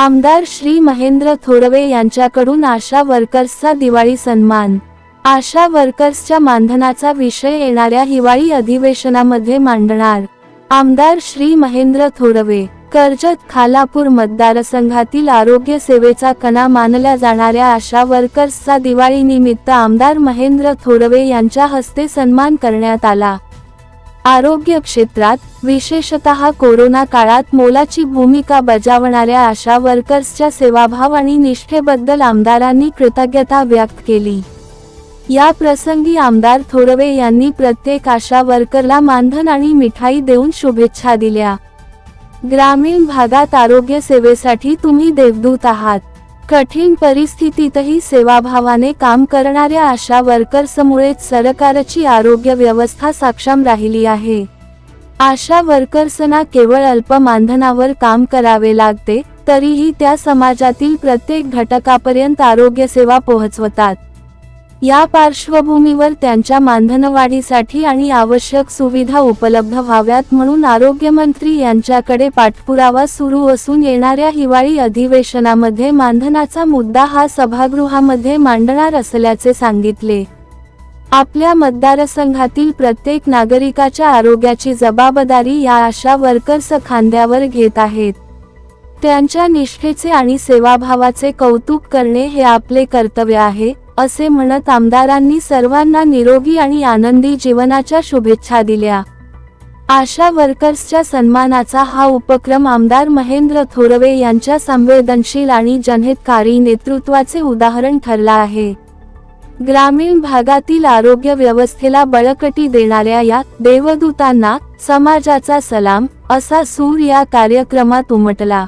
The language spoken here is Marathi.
आमदार श्री महेंद्र थोरवे यांच्याकडून आशा वर्कर्सचा दिवाळी सन्मान. आशा वर्कर्सच्या मानधनाचा विषय येणाऱ्या हिवाळी अधिवेशनामध्ये मांडणार. आमदार श्री महेंद्र थोरवे कर्जत खालापूर मतदारसंघातील आरोग्य सेवेचा कणा मानल्या जाणाऱ्या आशा वर्कर्सचा दिवाळी निमित्त आमदार महेंद्र थोरवे यांच्या हस्ते सन्मान करण्यात आला. आरोग्य क्षेत्रात विशेषतः कोरोना काळात मोलाची भूमिका बजावणाऱ्या आशा वर्कर्सच्या सेवाभाव आणि निष्ठेबद्दल आमदारांनी कृतज्ञता व्यक्त केली. या प्रसंगी आमदार थोरवे यांनी प्रत्येक आशा वर्करला मानधन आणि मिठाई देऊन शुभेच्छा दिल्या. ग्रामीण भागात आरोग्य सेवेसाठी तुम्ही देवदूत आहात. कठीण परिस्थितीतही सेवाभावाने काम करणाऱ्या आशा वर्कर्समुळेच सरकारची आरोग्य व्यवस्था सक्षम राहिली आहे. आशा वर्कर्सना केवळ अल्प मानधनावर काम करावे लागते तरीही त्या समाजातील प्रत्येक घटकापर्यंत आरोग्य सेवा पोहोचवतात. या पार्श्वभूमीवर त्यांच्या मानधनवाढीसाठी आणि आवश्यक सुविधा उपलब्ध व्हाव्यात म्हणून आरोग्यमंत्री यांच्याकडे पाठपुरावा सुरू असून येणाऱ्या हिवाळी अधिवेशनामध्ये मानधनाचा मुद्दा हा सभागृहामध्ये मांडणार असल्याचे सांगितले. आपल्या मतदारसंघातील प्रत्येक नागरिकाच्या आरोग्याची जबाबदारी या आशा वर्कर्स खांद्यावर घेत आहेत. त्यांच्या निष्ठेचे आणि सेवाभावाचे कौतुक करणे हे आपले कर्तव्य आहे असे म्हणत आमदारांनी सर्वांना निरोगी आणि आनंदी जीवनाच्या शुभेच्छा दिल्या. आशा वर्कर्सच्या सन्मानाचा हा उपक्रम आमदार महेंद्र थोरवे यांच्या संवेदनशील आणि जनहितकारी नेतृत्वाचे उदाहरण ठरला आहे. ग्रामीण भागातील आरोग्य व्यवस्थेला बळकटी देणाऱ्या या देवदूतांना समाजाचा सलाम असा सूर या कार्यक्रमात उमटला.